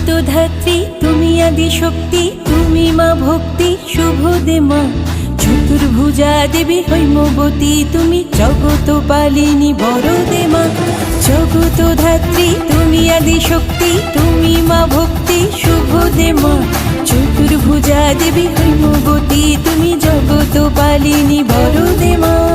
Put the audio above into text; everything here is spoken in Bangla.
জগত ধাত্রী, তুমি আদি শক্তি, তুমি মা ভক্তি শুভ দে মা। চতুর্ভুজা দেবী হৈমবতী, তুমি জগত পালিনী বড় দে মা। জগত ধাত্রী তুমি আদি শক্তি, তুমি মা ভক্তি শুভ দে মা। চতুর্ভুজা দেবী হৈমবতী, তুমি জগত পালিনী বড় দে মা।